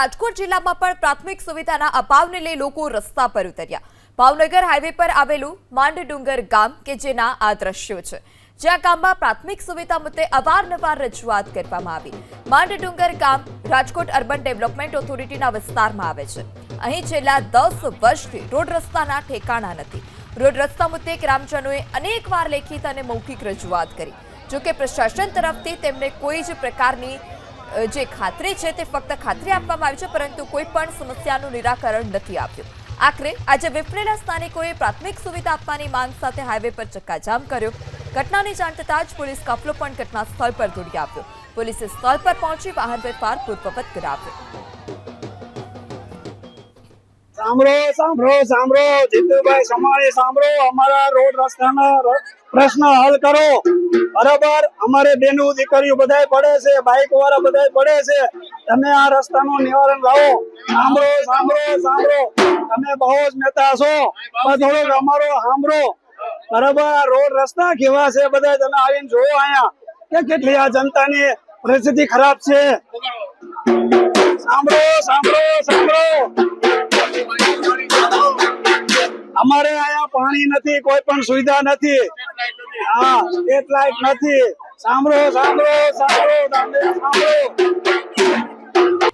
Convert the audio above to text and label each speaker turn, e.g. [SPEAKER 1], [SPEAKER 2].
[SPEAKER 1] રાજકોટ જિલ્લામાં પણ પ્રાથમિક સુવિધાના અભાવને લઈ લોકો રસ્તા પર ઉતર્યા. ભાવનગર હાઈવે પર આવેલું માંડડુંગર ગામ, કે જેના આ દ્રશ્યો છે, જ્યાં ગામમાં પ્રાથમિક સુવિધા મુદ્દે અવારનવાર રજૂઆત કરવામાં આવી. માંડડુંગર ગામ, રાજકોટ અર્બન ડેવલપમેન્ટ ઓથોરિટીના વિસ્તારમાં આવે છે. અહીં છેલ્લા દસ વર્ષથી રોડ રસ્તાના ઠેકાણા નથી. રોડ રસ્તા મુદ્દે ગ્રામજનોએ અનેકવાર લેખિત અને મૌખિક રજૂઆત કરી. જોકે પ્રશાસન તરફથી તેમને કોઈ જ પ્રકારની જે ખાતરી છે તે ફક્ત ખાતરી આપવામાં આવી છે, પરંતુ કોઈ પણ સમસ્યાનું નિરાકરણ નથી આપ્યું. આખરે આજે વિફરેલા સ્થાનિકોએ પ્રાથમિક સુવિધા આપવાની માંગ સાથે હાઈવે પર ચક્કાજામ કર્યો. ઘટનાની જાણ થતાં જ પોલીસ કાફલો પણ ઘટના સ્થળ પર દોડી આવ્યો. પોલીસે સ્થળ પર પહોંચી વાહન વેપાર પૂર્વવત કરાવ્યો.
[SPEAKER 2] સાંભળો સાંભળો સાંભળો. જીતુભાઈ સમાળી સાંભળો. અમારા રોડ રસ્તાના પ્રશ્ન હલ કરો. બરાબર? અમારે બેનું દીકરીઓ બધાય પડે છે બાઇક વાળા બધાય પડે છે. તમે આ રસ્તાનું નિવારણ લાવો. સાંભળો સાંભળો સાંભળો. તમે બહુ જ નેતા છો. પણ અમારો સાંભળો. બરાબર? રોડ રસ્તા કેવા છે? બધા તમે આવીને જોવો અહીંયા કે કેટલી આ જનતાની પરિસ્થિતિ ખરાબ છે. સાંભળો સાંભળો સાંભળો. અમારે અહીંયા પાણી નથી, કોઈ પણ સુવિધા નથી. હા સ્ટેટ લાઇટ નથી. સાંભળો સાંભળો સાંભળો સાંભળો.